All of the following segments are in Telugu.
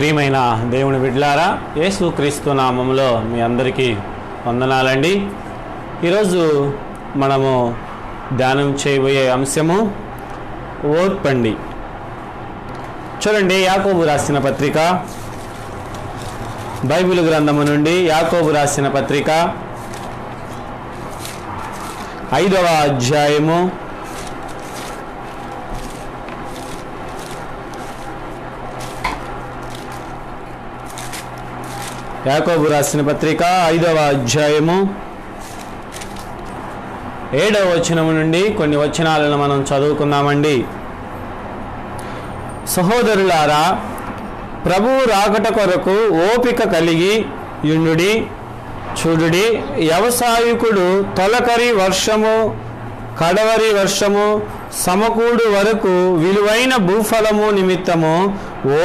ప్రియమైన దేవుని బిడ్లారా యేసు క్రీస్తు నామంలో మీ అందరికీ వందనాలండి. ఈరోజు మనము ధ్యానం చేయబోయే అంశము ఓర్పండి. చూడండి యాకోబు రాసిన పత్రిక. బైబిల్ గ్రంథము నుండి యాకోబు రాసిన పత్రిక. ఐదవ అధ్యాయము. యాకోబు రాసిన పత్రిక ఐదవ అధ్యాయము. ఏడవ వచనము నుండి కొన్ని వచనాలను మనం చదువుకుందామండి. సహోదరులారా ప్రభువు రాకట కొరకు ఓపిక కలిగి యుండుడి చూడుడి వ్యవసాయకుడు తొలకరి వర్షము కడవరి వర్షము సమకూడు వరకు విలువైన భూఫలము నిమిత్తము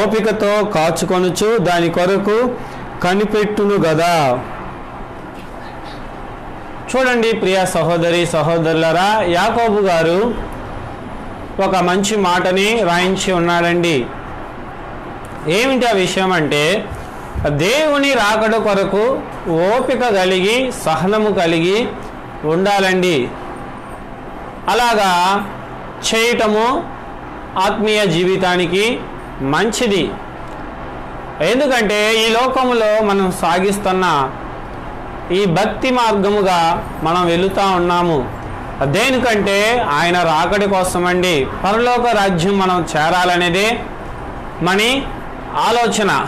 ఓపికతో కాచుకొనుచు దాని కొరకు కనిపెట్టును గదా. చూడండి ప్రియ సహోదరి సహోదరులరా యాకోబు గారు ఒక మంచి మాటని రాయించి ఉన్నాడండి ఏమిటి ఆ విషయం అంటే దేవుని రాకడ కొరకు ఓపిక కలిగి సహనము కలిగి ఉండాలండి. అలాగా చేయటము ఆత్మీయ జీవితానికి మంచిది. ఎందుకంటే ఈ లోకంలో మనం సాగిస్తున్న ఈ భక్తి మార్గముగా మనం వెళుతూ ఉన్నాము. దేనికంటే ఆయన రాకడి కోసమండి. పరలోక రాజ్యం మనం చేరాలనేదే మని ఆలోచన.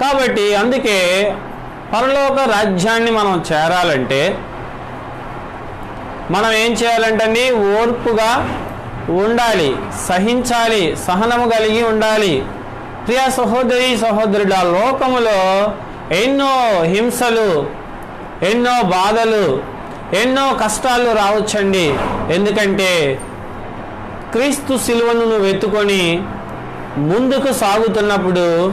కాబట్టి అందుకే పరలోక రాజ్యాన్ని మనం చేరాలంటే మనం ఏం చేయాలంటండి? ఓర్పుగా ఉండాలి సహించాలి సహనము కలిగి ఉండాలి. ప్రియ సహోదరి సహోదరుడు ఆ లోకములో ఎన్నో హింసలు ఎన్నో బాధలు ఎన్నో కష్టాలు రావచ్చండి. ఎందుకంటే క్రీస్తు శిలువను నువ్వు ఎత్తుకొని ముందుకు సాగుతున్నప్పుడు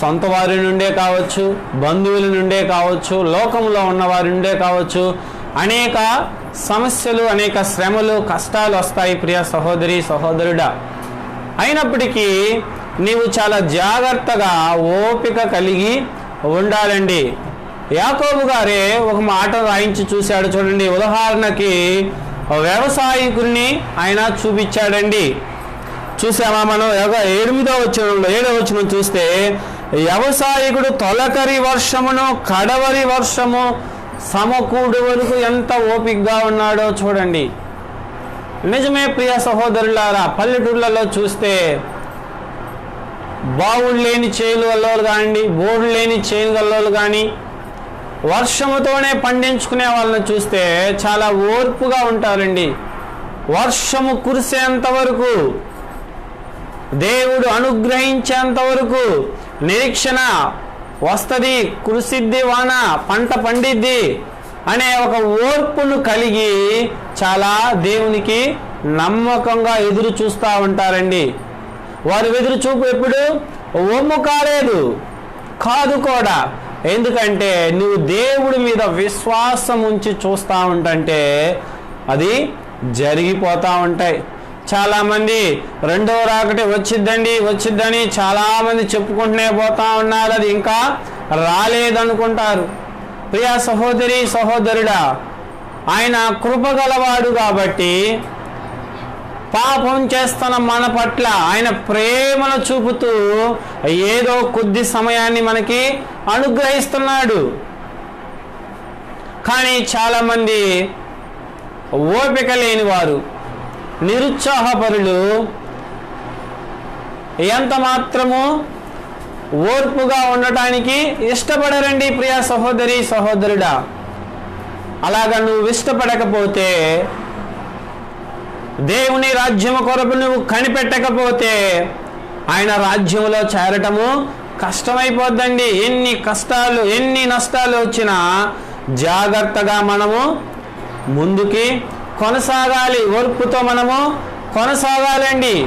సొంత వారి నుండే కావచ్చు బంధువుల నుండే కావచ్చు లోకంలో ఉన్న వారి నుండే కావచ్చు అనేక సమస్యలు అనేక శ్రమలు కష్టాలు వస్తాయి ప్రియ సహోదరి సహోదరుడా. అయినప్పటికీ నీవు చాలా జాగ్రత్తగా ఓపిక కలిగి ఉండాలండి. యాకోబు గారే ఒక మాట రాయించి చూశాడు చూడండి. ఉదాహరణకి వ్యవసాయకుడిని ఆయన చూపించాడండి. చూసామా మనం? ఎనిమిదో వచ్చిన ఏడో వచ్చిన చూస్తే వ్యవసాయకుడు తొలకరి వర్షమును కడవరి వర్షము సమకూడు వరకు ఎంత ఓపికగా ఉన్నాడో చూడండి. నిజమే ప్రియ సహోదరులారా పల్లెటూర్లలో చూస్తే బావుడు లేని చేలు గల్లోలు కానివ్వండి బోర్డు లేని చేను గల్లోలు కానీ వర్షముతోనే పండించుకునే వాళ్ళని చూస్తే చాలా ఓర్పుగా ఉంటారండి. వర్షము కురిసేంత వరకు దేవుడు అనుగ్రహించేంత వరకు నిరీక్షణ వస్తుంది కురిసిద్ది వాన పంట పండిద్ది అనే ఒక ఓర్పును కలిగి చాలా దేవునికి నమ్మకంగా ఎదురు చూస్తూ ఉంటారండి. వారు వెదురు చూపు ఎప్పుడు? ఒమ్ము కాలేదు. కాదు కూడా. ఎందుకంటే నువ్వు దేవుడి మీద విశ్వాసం ఉంచి చూస్తూ ఉంటంటే అది జరిగిపోతూ ఉంటాయి. చాలామంది రెండవ రాకటి వచ్చిద్దండి వచ్చిద్దని చాలామంది చెప్పుకుంటూనే పోతా ఉన్నారు. అది ఇంకా రాలేదనుకుంటారు. ప్రియా సహోదరి సహోదరుడా ఆయన కృపగలవాడు కాబట్టి పాపం చేస్తున్న మన పట్ల ఆయన ప్రేమను చూపుతూ ఏదో కొద్ది సమయాన్ని మనకి అనుగ్రహిస్తున్నాడు. కానీ చాలామంది ఓపిక లేని వారు నిరుత్సాహపరులు ఎంత మాత్రము ఓర్పుగా ఉండటానికి ఇష్టపడరండి ప్రియా సహోదరి సహోదరుడా. అలాగ నువ్వు ఇష్టపడకపోతే దేవుని రాజ్యము కొరకు నువ్వు కనిపెట్టకపోతే ఆయన రాజ్యంలో చేరటము కష్టమైపోద్దండి. ఎన్ని కష్టాలు ఎన్ని నష్టాలు వచ్చినా జాగ్రత్తగా మనము ముందుకి కొనసాగాలి. ఓర్పుతో మనము కొనసాగాలండి.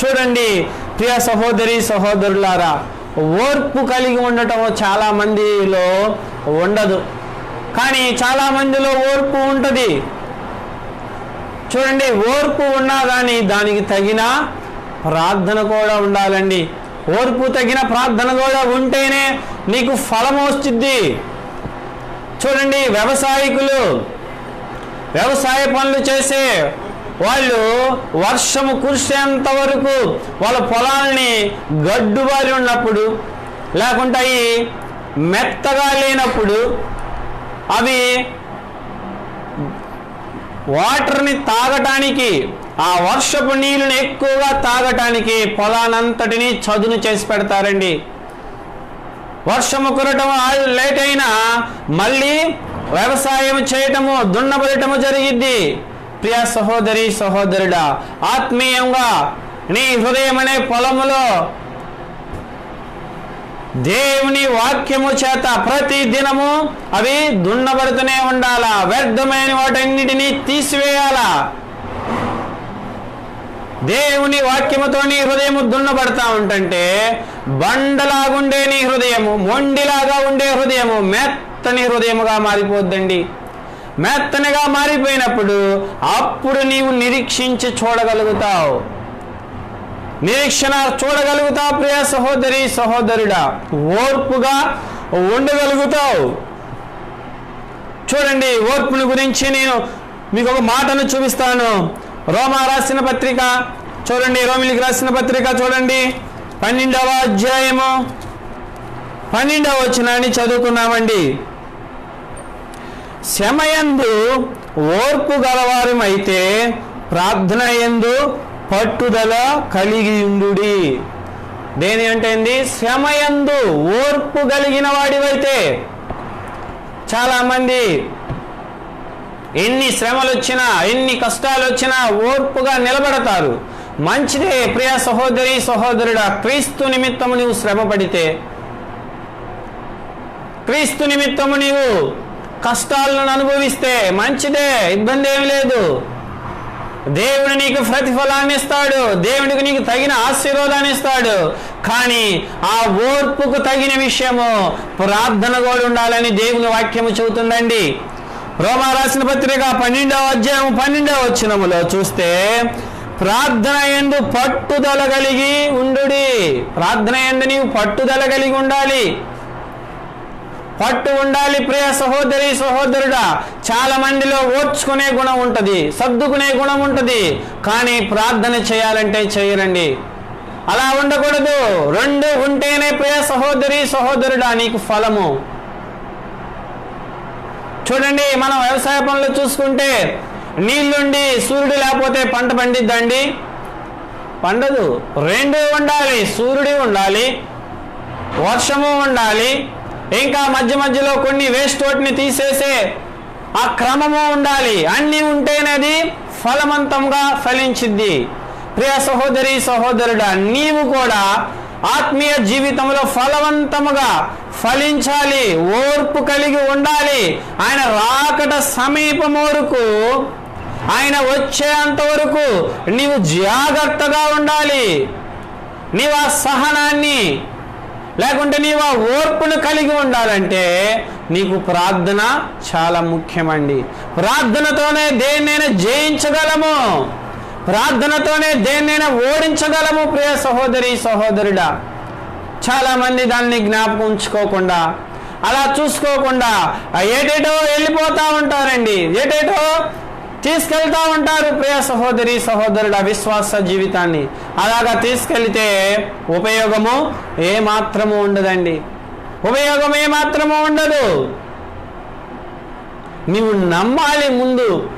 చూడండి ప్రియ సహోదరి సహోదరులారా ఓర్పు కలిగి ఉండటం చాలా మందిలో ఉండదు. కానీ చాలా మందిలో ఓర్పు ఉంటుంది. చూడండి ఓర్పు ఉన్నా కానీ దానికి తగిన ప్రార్థన కూడా ఉండాలండి. ఓర్పు తగిన ప్రార్థన కూడా ఉంటేనే నీకు ఫలం వస్తుంది. చూడండి వ్యవసాయకులు వ్యవసాయ పనులు చేసే వాళ్ళు వర్షము కురిసేంత వరకు వాళ్ళ పొలాల్ని గడ్డుబారి ఉన్నప్పుడు లేకుంటే అవి మెత్తగా లేనప్పుడు అవి వాటర్ని తాగటానికి ఆ వర్షపు నీళ్ళని ఎక్కువగా తాగటానికి పొలానంతటిని చదును చేసి పెడతారండి. వర్షము కురటం లేట్ అయినా మళ్ళీ వ్యవసాయం చేయటము దున్నబడటము జరిగిద్ది. ప్రియ సహోదరి సహోదరుడా ఆత్మీయంగా నీ హృదయం అనే పొలములో దేవుని వాక్యము చేత ప్రతి దినము అవి దున్నబడుతూనే ఉండాలా? వ్యర్థమైన వాటన్నిటినీ తీసివేయాలా? దేవుని వాక్యముతో నీ హృదయము దున్నబడతా ఉంటంటే బండలాగుండే నీ హృదయము మొండిలాగా ఉండే హృదయము మెత్తని హృదయముగా మారిపోద్దండి. మెత్తనిగా మారిపోయినప్పుడు అప్పుడు నీవు నిరీక్షించి చూడగలుగుతావు. నిరీక్షణ చూడగలుగుతావు ప్రియ సహోదరి సహోదరుడా. ఓర్పుగా ఉండగలుగుతావు. చూడండి ఓర్పుని గురించి నేను మీకు ఒక మాటను చూపిస్తాను. రోమా రాసిన పత్రిక చూడండి రోమిలికి రాసిన పత్రిక చూడండి. పన్నెండవ అధ్యాయము. పన్నెండవ వచనాన్ని చదువుకున్నామండి. శమయందు ఓర్పు గలవారమైతే ప్రార్థన ఎందు పట్టుదల కలిగి ఉండుడి దేని అంటే ఏంది? శ్రమయందు ఓర్పు కలిగిన వాడివైతే చాలామంది ఎన్ని శ్రమలు వచ్చినా ఎన్ని కష్టాలు వచ్చినా ఓర్పుగా నిలబడతారు. మంచిదే ప్రియ సహోదరి సహోదరుడా క్రీస్తు నిమిత్తము నీవు శ్రమ పడితే క్రీస్తు నిమిత్తము నీవు కష్టాలను అనుభవిస్తే మంచిదే ఇబ్బంది ఏమి లేదు. దేవుడు నీకు ప్రతిఫలాన్ని ఇస్తాడు. దేవుడికి నీకు తగిన ఆశీర్వాదాన్ని ఇస్తాడు. కానీ ఆ ఓర్పుకు తగిన విషయము ప్రార్థన కూడా ఉండాలని దేవుని వాక్యము చెబుతుందండి. రోమా రాసిన పత్రిక పన్నెండవ అధ్యాయం పన్నెండవ వచ్చినములో చూస్తే ప్రార్థన ఎందు పట్టుదల కలిగి ఉండుడి. ప్రార్థన ఎందు నీవు పట్టుదల కలిగి ఉండాలి. పట్టు ఉండాలి ప్రియ సహోదరి సహోదరుడా. చాలా మందిలో ఓర్చుకునే గుణం ఉంటుంది సర్దుకునే గుణం ఉంటుంది కానీ ప్రార్థన చేయాలంటే చేయరండి. అలా ఉండకూడదు. రెండు ఉంటేనే ప్రియ సహోదరి సహోదరుడా నీకు ఫలము. చూడండి మనం వ్యవసాయ పనులు చూసుకుంటే నీళ్ళుండి సూర్యుడు లేకపోతే పంట పండిద్దండి? పండదు. రెండు ఉండాలి. సూర్యుడు ఉండాలి. వర్షము ఉండాలి. ఇంకా మధ్య మధ్యలో కొన్ని వేస్ట్ వాటిని తీసేసే ఆ క్రమము ఉండాలి. అన్నీ ఉంటేనేది ఫలవంతంగా ఫలించిద్ది. ప్రియ సహోదరి సహోదరుడా నీవు కూడా ఆత్మీయ జీవితంలో ఫలవంతముగా ఫలించాలి. ఓర్పు కలిగి ఉండాలి. ఆయన రాకట సమీపం వరకు ఆయన వచ్చేంత వరకు నీవు జాగ్రత్తగా ఉండాలి. నీవు ఆ సహనాన్ని లేకుంటే నీవు ఆ ఓర్పును కలిగి ఉండాలంటే నీకు ప్రార్థన చాలా ముఖ్యమండి. ప్రార్థనతోనే దేన్నైనా జయించగలము. ప్రార్థనతోనే దేన్నైనా ఓడించగలము ప్రియ సహోదరి సహోదరుడా. చాలామంది దాన్ని జ్ఞాపకం ఉంచుకోకుండా అలా చూసుకోకుండా ఏటేటో వెళ్ళిపోతూ ఉంటారండి. ఏటేటో? తీసుకెళ్తా ఉంటారు ప్రియ సహోదరి సహోదరుడు విశ్వాస జీవితాన్ని. అలాగా తీసుకెళ్తే ఉపయోగము ఏ మాత్రము ఉండదండి. ఉపయోగం ఏ మాత్రము ఉండదు. నీవు నమ్మాలి ముందు.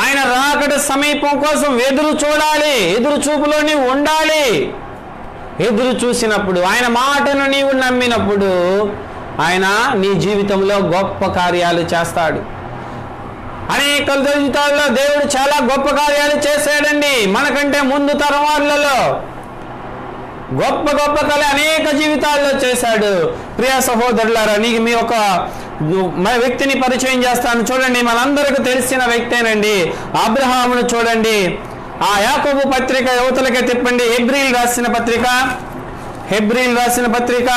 ఆయన రాకడ సమీపం కోసం ఎదురు చూడాలి. ఎదురు చూపులో నీవు ఉండాలి. ఎదురు చూసినప్పుడు ఆయన మాటను నీవు నమ్మినప్పుడు ఆయన నీ జీవితంలో గొప్ప కార్యాలు చేస్తాడు. అనేక జీవితాల్లో దేవుడు చాలా గొప్ప కార్యాలు చేశాడండి. మనకంటే ముందు తరం వాళ్ళలో గొప్ప గొప్ప కళ అనేక జీవితాల్లో చేశాడు. ప్రియ సహోదరులారా నీకు మీ ఒక మన వ్యక్తిని పరిచయం చేస్తాను. చూడండి మనందరికి తెలిసిన వ్యక్తేనండి. అబ్రహామును చూడండి. ఆ యాకోబు పత్రిక యువతలకే తిప్పండి. హెబ్రిల్ రాసిన పత్రిక హెబ్రిల్ రాసిన పత్రిక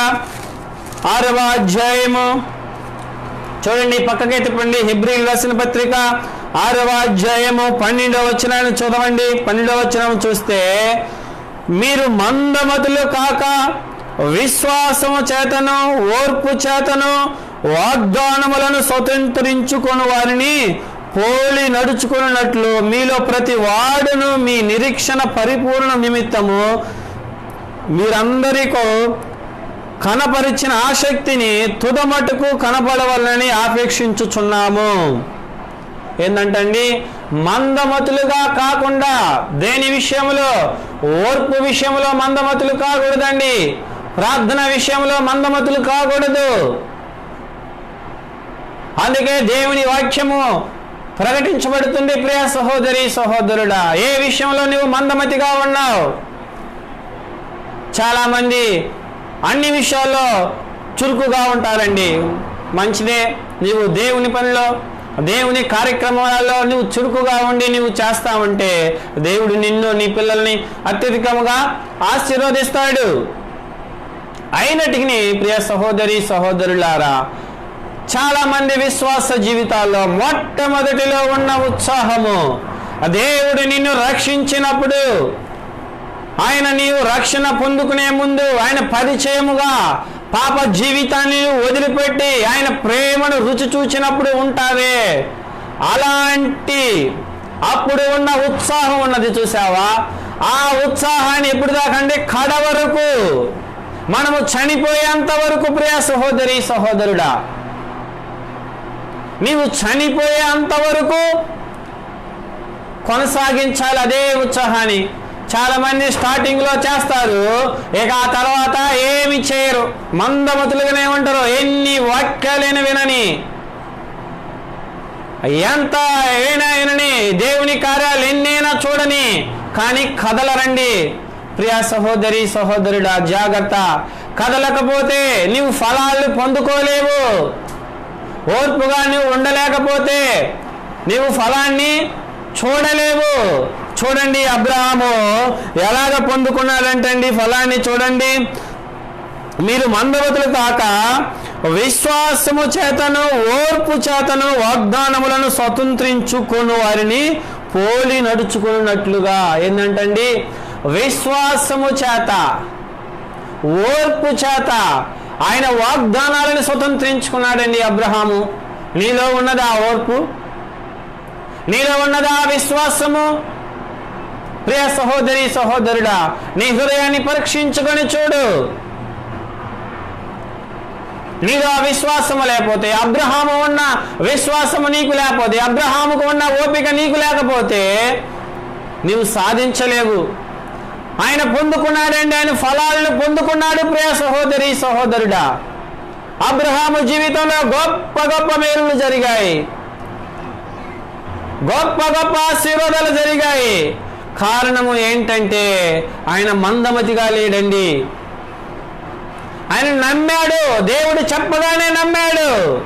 ఆరవ అధ్యాయము. చూడండి పక్కకే తిప్పండి హిబ్రిల్ రాసిన పత్రిక ఆరవ అధ్యాయము పన్నెండవ వచ్చినాన్ని చదవండి. పన్నెండవ వచనం చూస్తే మీరు మందమతులు కాక విశ్వాసము చేతను ఓర్పు చేతను వాగ్దానములను స్వతంత్రించుకుని వారిని పోలి నడుచుకున్నట్లు మీలో ప్రతి వాడును మీ నిరీక్షణ పరిపూర్ణ నిమిత్తము మీరందరికీ కనపరిచిన ఆసక్తిని తుదమటుకు కనపడవలని ఆపేక్షించుచున్నాము. ఏంటంటండి మందమతులుగా కాకుండా దేని విషయంలో ఓర్పు విషయంలో మందమతులు కాకూడదండి. ప్రార్థన విషయంలో మందమతులు కాకూడదు. అందుకే దేవుని వాక్యము ప్రకటించబడుతుంది ప్రియ సహోదరి సహోదరుడా. ఏ విషయంలో నువ్వు మందమతిగా ఉన్నావు? చాలామంది అన్ని విషయాల్లో చురుకుగా ఉంటారండి. మంచిదే. నీవు దేవుని పనిలో దేవుని కార్యక్రమాలలో నువ్వు చురుకుగా ఉండి నువ్వు చేస్తా ఉంటే దేవుడు నిన్ను నీ పిల్లల్ని అత్యధికముగా ఆశీర్వదిస్తాడు. అయినటికి ప్రియ సహోదరి సహోదరులారా చాలా మంది విశ్వాస జీవితాల్లో మొట్టమొదటిలో ఉన్న ఉత్సాహము దేవుడు నిన్ను రక్షించినప్పుడు ఆయన నీవు రక్షణ పొందుకునే ముందు ఆయన పరిచయముగా పాప జీవితాన్ని వదిలిపెట్టి ఆయన ప్రేమను రుచి చూచినప్పుడు ఉంటావే. అలాంటి అప్పుడు ఉన్న ఉత్సాహం ఉన్నది చూసావా ఆ ఉత్సాహాన్ని ఎప్పుడు దాకండి కడ వరకు. మనము చనిపోయేంత వరకు ప్రియ సహోదరి సహోదరుడా. నీవు చనిపోయే అంతవరకు కొనసాగించాలి అదే ఉత్సాహాన్ని. చాలా మంది స్టార్టింగ్లో చేస్తారు. ఇక ఆ తర్వాత ఏమి చేయరు. మందమతులుగానే ఉంటారు. ఎన్ని వాక్యాలైన వినని. ఎంత ఏనా వినని. దేవుని కార్యాలు ఎన్నైనా చూడని. కానీ కదలరండి. ప్రియ సహోదరి సహోదరుడా జాగ్రత్త. కదలకపోతే నీవు ఫలాలు పొందుకోలేవు. ఓర్పుగా నువ్వు ఉండలేకపోతే నీవు ఫలాన్ని చూడలేవు. చూడండి అబ్రహాము ఎలాగ పొందుకున్నాడంటండి ఫలాన్ని చూడండి. మీరు మందవతులు కాక విశ్వాసము చేతను ఓర్పు చేతను వాగ్దానములను స్వతంత్రించుకుని వారిని పోలి నడుచుకున్నట్లుగా ఏంటంటండి విశ్వాసము చేత ఓర్పు చేత ఆయన వాగ్దానాలను స్వతంత్రించుకున్నాడండి అబ్రహాము. నీలో ఉన్నదా ఓర్పు? నీలో ఉన్నదా విశ్వాసము? ప్రియ సహోదరి సహోదరుడా నీ హృదయాన్ని పరీక్షించుకొని చూడు. నీలో విశ్వాసము లేకపోతే అబ్రహాము ఉన్న విశ్వాసము నీకు లేకపోతే అబ్రహాముకు ఉన్న ఓపిక నీకు లేకపోతే నీవు సాధించలేవు. ఆయన పొందుకున్నాడండి ఆయన ఫలాలను పొందుకున్నాడు ప్రియ సహోదరి సహోదరుడా. అబ్రహాము జీవితంలో గొప్ప గొప్ప మేలులు జరిగాయి. గొప్ప గొప్ప ఆశీర్వాదాలు జరిగాయి. కారణము ఏంటంటే ఆయన మందమతిగా లేడండి. ఆయన నమ్మాడు. దేవుడు చెప్పగానే నమ్మాడు.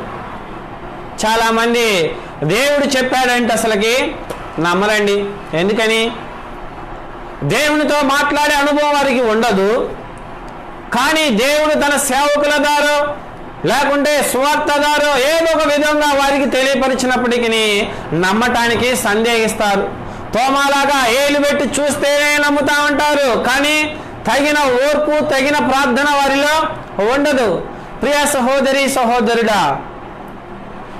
చాలా మంది దేవుడు చెప్పాడంటే అసలుకి నమ్మరండి. ఎందుకని? దేవునితో మాట్లాడే అనుభవం వారికి ఉండదు. కానీ దేవుడు తన సేవకుల దారో లేకుంటే స్వార్థదారో ఏదో ఒక విధంగా వారికి తెలియపరిచినప్పటికీ నమ్మటానికి సందేహిస్తారు. తోమాలాగా ఏలు పెట్టి చూస్తేనే నమ్ముతా ఉంటారు. కానీ తగిన ఓర్పు తగిన ప్రార్థన వారిలో ఉండదు. ప్రియ సహోదరి సహోదరుడా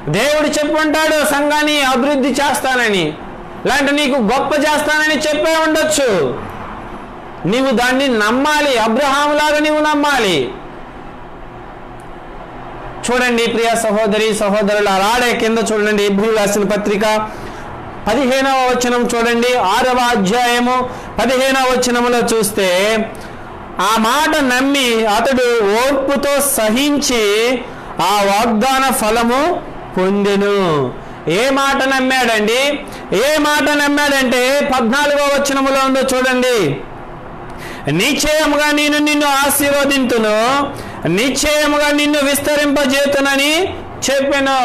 దేవుడు చెప్పుంటాడు సంఘాన్ని అభివృద్ధి చేస్తానని. లేదంటే నీకు గొప్ప చేస్తానని చెప్పే ఉండొచ్చు. నీవు దాన్ని నమ్మాలి. అబ్రహాములాగా నీవు నమ్మాలి. చూడండి ప్రియ సహోదరి సహోదరుల రాడే కింద చూడండి ఇబ్రూ రాసిన పత్రిక పదిహేనవ వచనం చూడండి ఆరవ అధ్యాయము పదిహేనవ వచనములో చూస్తే ఆ మాట నమ్మి అతడు ఓర్పుతో సహించి ఆ వాగ్దాన ఫలము పొందెను. ఏ మాట నమ్మాడండి? ఏ మాట నమ్మాడంటే పద్నాలుగో వచనములో ఉందో చూడండి. నిశ్చయముగా నేను నిన్ను ఆశీర్వదింతును నిశ్చయముగా నిన్ను విస్తరింపజేతునని చెప్పాను.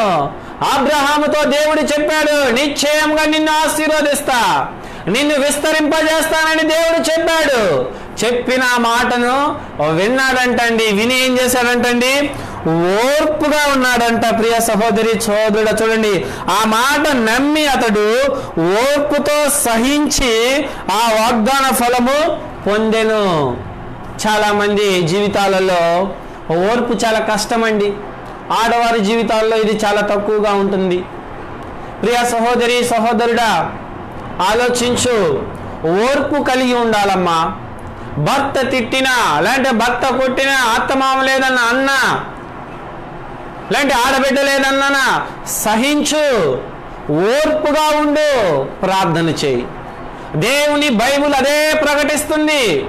అబ్రహాముతో దేవుడు చెప్పాడు నిశ్చయంగా నిన్ను ఆశీర్వదిస్తా. నిన్ను విస్తరింపజేస్తానని దేవుడు చెప్పాడు. చెప్పిన ఆ మాటను విన్నాడంటండి విని ఏం చేశాడంటండి? ఓర్పుగా ఉన్నాడంట ప్రియ సహోదరి సోదరుడు చూడండి. ఆ మాట నమ్మి అతడు ఓర్పుతో సహించి ఆ వాగ్దాన ఫలము పొందెను. చాలామంది జీవితాలలో ఓర్పు చాలా కష్టమండి. ఆడవారి జీవితాల్లో ఇది చాలా తక్కువగా ఉంటుంది. ప్రియ సహోదరి సహోదరుడా ఆలోచించు. ఓర్పు కలిగి ఉండాలమ్మా. భర్త తిట్టినా లేదంటే భర్త కొట్టినా అత్తమామ లేదన్న అన్న లేదంటే ఆడబిడ్డ లేదన్న సహించు. ఓర్పుగా ఉండు ప్రార్థన చేయి. దేవుని బైబుల్ అదే ప్రకటిస్తుంది.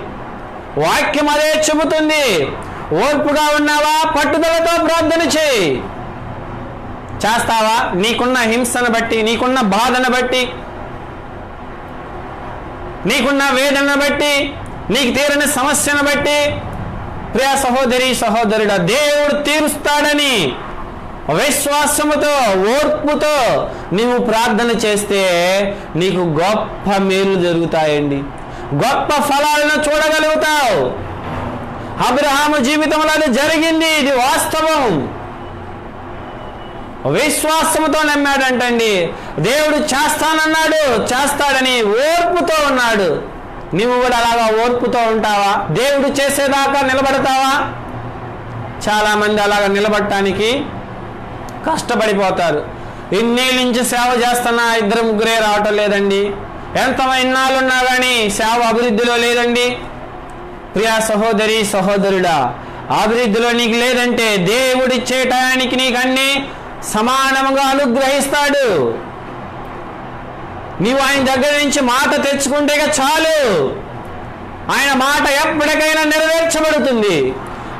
వాక్యం అదే చెబుతుంది. ఓర్పుగా ఉన్నావా? పట్టుదలతో ప్రార్థన చేయి. చేస్తావా? నీకున్న హింసను బట్టి నీకున్న బాధను బట్టి నీకున్న వేదనను బట్టి నీకు తీరని సమస్యను బట్టి ప్రియ సహోదరి సహోదరుడ దేవుడు తీరుస్తాడని విశ్వాసముతో ఓర్పుతో నీవు ప్రార్థన చేస్తే నీకు గొప్ప మేలు జరుగుతాయండి. గొప్ప ఫలాలను చూడగలుగుతావు. అబ్రహాము జీవితంలో అది జరిగింది. ఇది వాస్తవం. విశ్వాసముతో నమ్మాడంటండి. దేవుడు చేస్తానన్నాడు చేస్తాడని ఓర్పుతో ఉన్నాడు. నువ్వు కూడా అలాగా ఓర్పుతో ఉంటావా? దేవుడు చేసేదాకా నిలబడతావా? చాలామంది అలాగా నిలబడటానికి కష్టపడిపోతారు. ఇన్నేళ్ళ నుంచి సేవ చేస్తున్నా ఇద్దరు ముగ్గురే రావటం లేదండి. ఎంత ఇన్నాళ్ళు ఉన్నా కానీ సేవ అభివృద్ధిలో లేదండి. ప్రియా సహోదరి సహోదరుడా అభివృద్ధిలో నీకు లేదంటే దేవుడిచ్చే టయానికి నీకు అన్ని సమానముగా అనుగ్రహిస్తాడు. నీవు ఆయన దగ్గర నుంచి మాట తెచ్చుకుంటే చాలు. ఆయన మాట ఎప్పటికైనా నెరవేర్చబడుతుంది.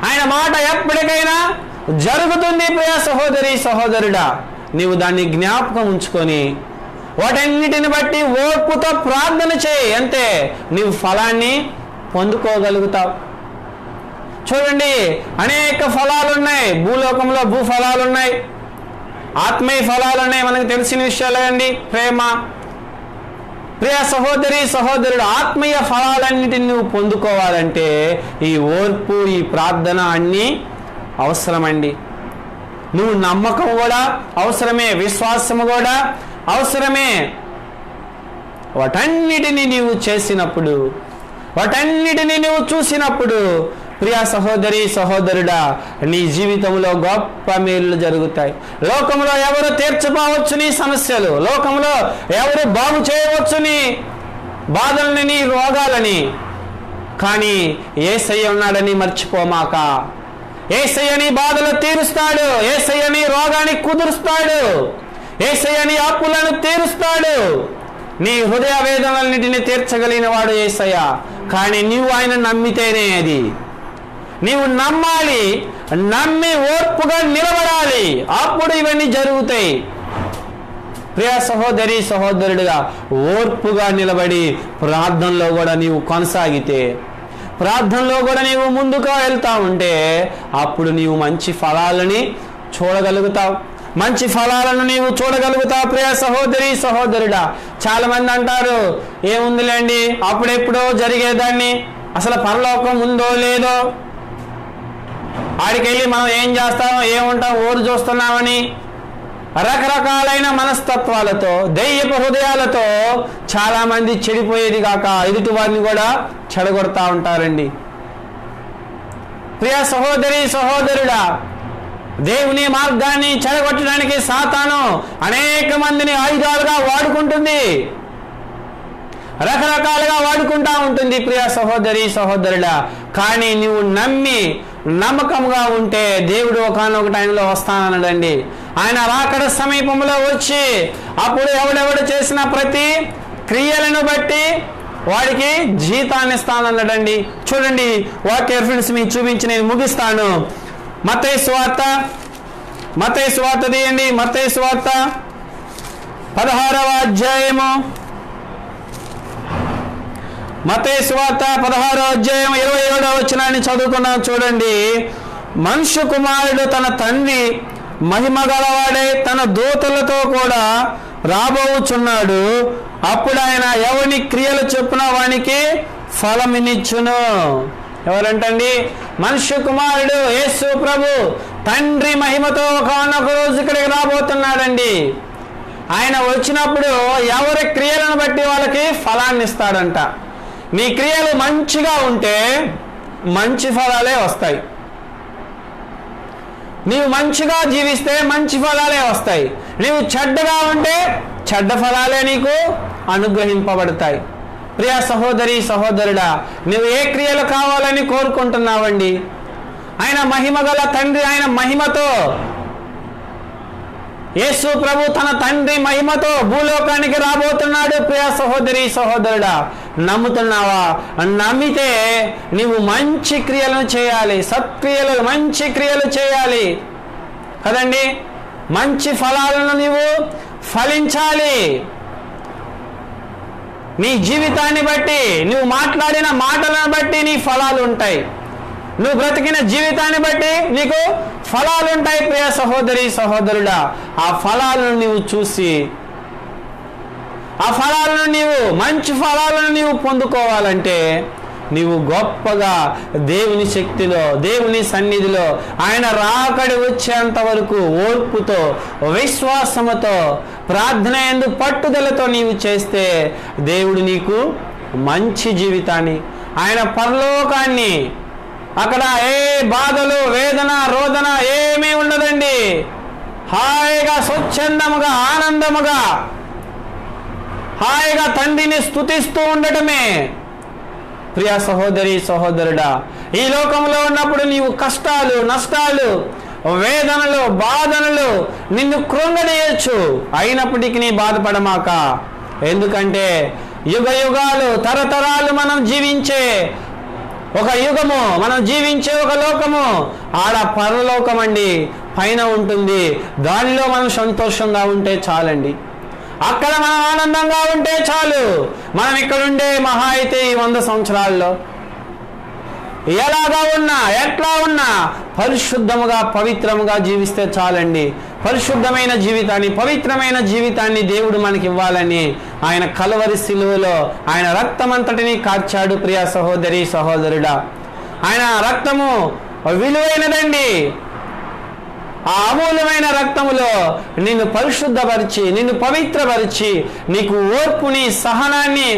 ఆయన మాట ఎప్పటికైనా జరుగుతుంది ప్రియ సహోదరి సహోదరుడా. నీవు దాన్ని జ్ఞాపకం ఉంచుకొని వాటన్నిటిని బట్టి ఓర్పుతో ప్రార్థన చేయి. అంతే నీవు ఫలాన్ని పొందుకోగలుగుతావు. చూడండి అనేక ఫలాలు ఉన్నాయి భూలోకంలో భూ ఫలాలు ఉన్నాయి ఆత్మీయ ఫలాలు ఉన్నాయి మనకు తెలిసిన విషయాలు అండి ప్రేమ. ప్రియ సహోదరి సహోదరుడు ఆత్మీయ ఫలాలన్నిటిని నువ్వు పొందుకోవాలంటే ఈ ఓర్పు ఈ ప్రార్థన అన్నీ అవసరమండి. నువ్వు నమ్మకం కూడా అవసరమే విశ్వాసము కూడా అవసరమే వాటన్నిటిని నీవు చేసినప్పుడు వాటన్నిటిని నువ్వు చూసినప్పుడు ప్రియా సహోదరి సహోదరుడా నీ జీవితంలో గొప్ప మేలు జరుగుతాయి. లోకంలో ఎవరు తీర్చుకోవచ్చు నీ సమస్యలు? లోకంలో ఎవరు బాగు చేయవచ్చు నీ బాధల్ని నీ రోగాలని? కానీ ఏసయ్య ఉన్నాడని మర్చిపోమాక. ఏసయ్యని బాధలు తీరుస్తాడు. ఏసయ్యని రోగాన్ని కుదురుస్తాడు. ఏసయ్యని అప్పులను తీరుస్తాడు. నీ హృదయ వేదనలన్నిటిని తీర్చగలిగిన వాడు ఏసయ్య. కానీ నీవు ఆయన నమ్మితేనే అది. నీవు నమ్మాలి నమ్మి ఓర్పుగా నిలబడాలి. అప్పుడు ఇవన్నీ జరుగుతాయి. ప్రియ సహోదరి సహోదరుడిగా ఓర్పుగా నిలబడి ప్రార్థనలో కూడా నీవు కొనసాగితే ప్రార్థనలో కూడా నీవు ముందుగా వెళ్తా ఉంటే అప్పుడు నీవు మంచి ఫలాలని చూడగలుగుతావు. మంచి ఫలాలను నీవు చూడగలుగుతా ప్రియ సహోదరి సహోదరుడా. చాలా మంది అంటారు ఏముందిలేండి అప్పుడెప్పుడో జరిగేదాన్ని అసలు పరలోకం ఉందో లేదో? ఆడికెళ్ళి మనం ఏం చేస్తామో ఏముంటాం ఊరు చూస్తున్నామని రకరకాలైన మనస్తత్వాలతో దెయ్యపు హృదయాలతో చాలా మంది చెడిపోయేది కాక ఎదుటి వారిని కూడా చెడగొడతా ఉంటారండి. ప్రియ సహోదరి సహోదరుడా దేవుని మార్గాన్ని చెడగొట్టడానికి సాతాను అనేక మందిని ఆయుధాలుగా వాడుకుంటుంది. రకరకాలుగా వాడుకుంటా ఉంటుంది ప్రియ సహోదరి సహోదరుడా కానీ నువ్వు నమ్మి నమ్మకంగా ఉంటే దేవుడు ఒకనొక టైంలో వస్తానన్నాడండి. ఆయన రాకడ సమీపంలో వచ్చి అప్పుడు ఎవడెవడు చేసిన ప్రతి క్రియలను బట్టి వాడికి జీతాన్ని ఇస్తానన్నాడండి. చూడండి వాక్య ఫ్రెండ్స్ మీకు చూపించి నేను ముగిస్తాను. మతయ స్వార్త మతయ స్వార్త తీయండి మతయ స్వార్త పదహారవ అధ్యాయము. మతయ స్వార్త పదహారో అధ్యాయం ఇరవై ఏడో వచ్చినాన్ని చదువుకున్నాం చూడండి. మనుష్య కుమారుడు తన తండ్రి మహిమ గలవాడే తన దూతలతో కూడా రాబోచున్నాడు. అప్పుడు ఆయన ఎవని క్రియలు చొప్పున వానికి ఫలమినిచ్చును? ఎవరంటండి? మనుష్య కుమారుడు యేసు ప్రభు. తండ్రి మహిమతో ఒకనొక రోజు ఇక్కడికి రాబోతున్నాడండి. ఆయన వచ్చినప్పుడు ఎవరి క్రియలను బట్టి వాళ్ళకి ఫలాన్ని ఇస్తాడంట. నీ క్రియలు మంచిగా ఉంటే మంచి ఫలాలే వస్తాయి. నీవు మంచిగా జీవిస్తే మంచి ఫలాలే వస్తాయి. నీవు చెడ్డగా ఉంటే చెడ్డ ఫలాలే నీకు అనుగ్రహింపబడతాయి. ప్రియ సహోదరి సహోదరుడా నువ్వు ఏ క్రియలు కావాలని కోరుకుంటున్నావండి? ఆయన మహిమ గల తండ్రి ఆయన మహిమతో యేసు ప్రభు తన తండ్రి మహిమతో భూలోకానికి రాబోతున్నాడు. ప్రియ సహోదరి సహోదరుడా నమ్ముతున్నావా? నమ్మితే నీవు మంచి క్రియలను చేయాలి. సత్క్రియలు మంచి క్రియలు చేయాలి. కదండి? మంచి ఫలాలను నీవు ఫలించాలి. నీ జీవితాన్ని బట్టి నువ్వు మాట్లాడిన మాటలను బట్టి నీ ఫలాలు ఉంటాయి నువ్వు బ్రతికిన జీవితాన్ని బట్టి నీకు ఫలాలు ఉంటాయి ప్రియ సహోదరి సహోదరుడా. ఆ ఫలాలను నీవు చూసి ఆ ఫలాలను నీవు మంచి ఫలాలను నీవు పొందుకోవాలంటే నీవు గొప్పగా దేవుని శక్తిలో దేవుని సన్నిధిలో ఆయన రాకడి వచ్చేంత వరకు ఓర్పుతో విశ్వాసముతో ప్రార్థన ఎందు పట్టుదలతో నీవు చేస్తే దేవుడు నీకు మంచి జీవితాన్ని ఆయన పరలోకాన్ని అక్కడ ఏ బాధలు వేదన రోదన ఏమీ ఉండదండి. హాయిగా స్వచ్ఛందముగా ఆనందముగా హాయిగా తండ్రిని స్తుతిస్తూ ఉండటమే. ప్రియ సహోదరి సహోదరుడా ఈ లోకంలో ఉన్నప్పుడు నీవు కష్టాలు నష్టాలు వేదనలు బాధనలు నిన్ను కృంగడేయచ్చు అయినప్పటికీ నీ బాధపడమాక. ఎందుకంటే యుగ యుగాలు తరతరాలు మనం జీవించే ఒక యుగము మనం జీవించే ఒక లోకము. ఆడ పరలోకం అండి పైన ఉంటుంది. దానిలో మనం సంతోషంగా ఉంటే చాలండి. అక్కడ మనం ఆనందంగా ఉంటే చాలు. మనం ఇక్కడుండే మహా అయితే ఈ వంద సంవత్సరాల్లో ఎలాగా ఉన్నా ఎట్లా ఉన్నా పరిశుద్ధముగా పవిత్రముగా జీవిస్తే చాలండి. పరిశుద్ధమైన జీవితాన్ని పవిత్రమైన జీవితాన్ని దేవుడు మనకి ఇవ్వాలని ఆయన కలవరి సిలువలో ఆయన రక్తమంతటిని కార్చాడు ప్రియా సహోదరి సహోదరుడా. ఆయన రక్తము విలువైనదండి. ఆ అమూల్యమైన రక్తములో నిన్ను పరిశుద్ధపరిచి నిన్ను పవిత్రపరిచి నీకు ఓర్పుని సహనాన్ని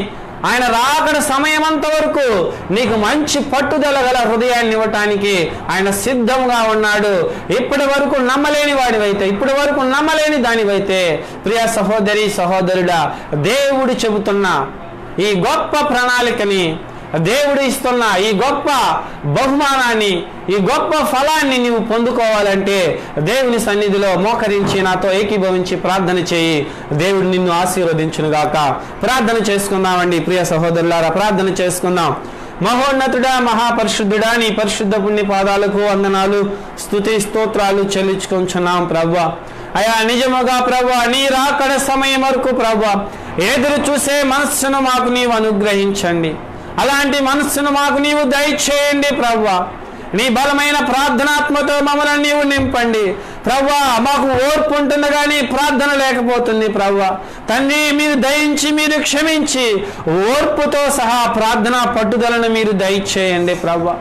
ఆయన రాకడ సమయమంత వరకు నీకు మంచి పట్టుదల గల హృదయాన్ని ఇవ్వటానికి ఆయన సిద్ధంగా ఉన్నాడు. ఇప్పటి వరకు నమ్మలేని వాడివైతే ఇప్పటి వరకు నమ్మలేని దానివైతే ప్రియ సహోదరి సహోదరుడా దేవుడు చెబుతున్న ఈ గొప్ప ప్రణాళికని దేవుడు ఇస్తున్న ఈ గొప్ప బహుమానాన్ని ఈ గొప్ప ఫలాన్ని నీవు పొందుకోవాలంటే దేవుని సన్నిధిలో మోకరించి నాతో ఏకీభవించి ప్రార్థన చేయి. దేవుడు నిన్ను ఆశీర్వదించునుగాక. ప్రార్థన చేసుకుందామండి ప్రియ సహోదరులారా ప్రార్థన చేసుకుందాం. మహోన్నతుడా మహాపరిశుద్ధుడా నీ పరిశుద్ధ పుణ్య పాదాలకు వందనాలు స్తుతి స్తోత్రాలు చెల్లించుకొంచున్నాం ప్రభా. అయా నిజముగా ప్రభా నీ రాకడ సమయం వరకు ప్రభా. ఎదురు చూసే మనస్సును మాకు నీవు అనుగ్రహించండి. అలాంటి మనస్సును మాకు నీవు దయచేయండి ప్రవ్వా. నీ బలమైన ప్రార్థనాత్మతో మమ్మల్ని నీవు నింపండి. ప్రవ్వా మాకు ఓర్పు ఉంటుంది కానీ ప్రార్థన లేకపోతుంది ప్రవ్వా. తండ్రి మీరు దయించి మీరు క్షమించి ఓర్పుతో సహా ప్రార్థనా పట్టుదలను మీరు దయచేయండి ప్రవ్వా.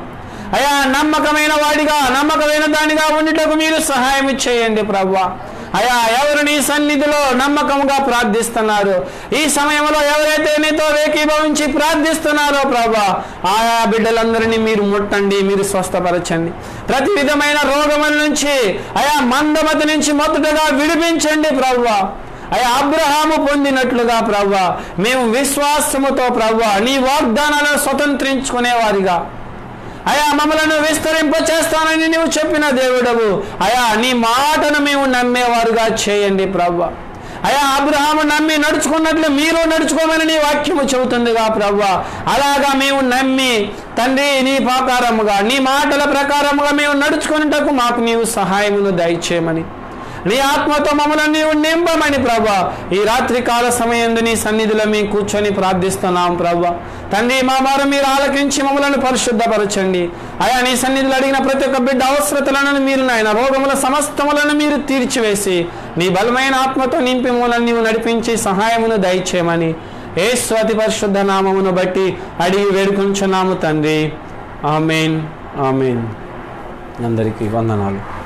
అయా నమ్మకమైన వాడిగా నమ్మకమైన దానిగా ఉండటకు మీరు సహాయం చేయండి ప్రవ్వా. అయా ఎవరు నీ సన్నిధిలో నమ్మకంగా ప్రార్థిస్తున్నారు? ఈ సమయంలో ఎవరైతే నీతో ఏకీభవించి ప్రార్థిస్తున్నారో ప్రభా ఆయా బిడ్డలందరినీ మీరు ముట్టండి మీరు స్వస్థపరచండి. ప్రతి విధమైన రోగముల నుంచి అయా మందమతి నుంచి మొదటగా విడిపించండి ప్రభా. అయ్యా అబ్రహాము పొందినట్లుగా ప్రవ్వా మేము విశ్వాసముతో ప్రవ్వా నీ వాగ్దానాలను స్వతంత్రించుకునేవారిగా. అయా మమ్మలను విస్తరింప చేస్తానని నీవు చెప్పిన దేవుడవు. అయా నీ మాటను మేము నమ్మేవారుగా చేయండి ప్రభు అయా అబ్రహాము నమ్మి నడుచుకున్నట్లు మీరు నడుచుకోమని నీ వాక్యము చెబుతుందిగా ప్రభు అలాగా మేము నమ్మి తండ్రి నీ ప్రకారముగా నీ మాటల ప్రకారముగా మేము నడుచుకున్నటకు మాకు నీవు సహాయమును దయచేయమని. నీ ఆత్మతో మమ్మల్ని నీవు నింపమని ప్రభా ఈ రాత్రి కాల సమయంలో నీ సన్నిధిలో మేము కూర్చొని ప్రార్థిస్తున్నాం ప్రభా తండ్రి మా వారు మీరు ఆలకించి మమ్మలను పరిశుద్ధపరచండి. అయా నీ సన్నిధిలో అడిగిన ప్రతి ఒక్క బిడ్డ అవసరతలను మీరు నాయన రోగముల సమస్తములను మీరు తీర్చివేసి నీ బలమైన ఆత్మతో నింపి మూలను నీవు నడిపించి సహాయమును దయచేయమని ఏ స్వాతి పరిశుద్ధ నామమును బట్టి అడిగి వేడుకొంచున్నాము తండ్రి. Amen amen. అందరికీ వందనాలు.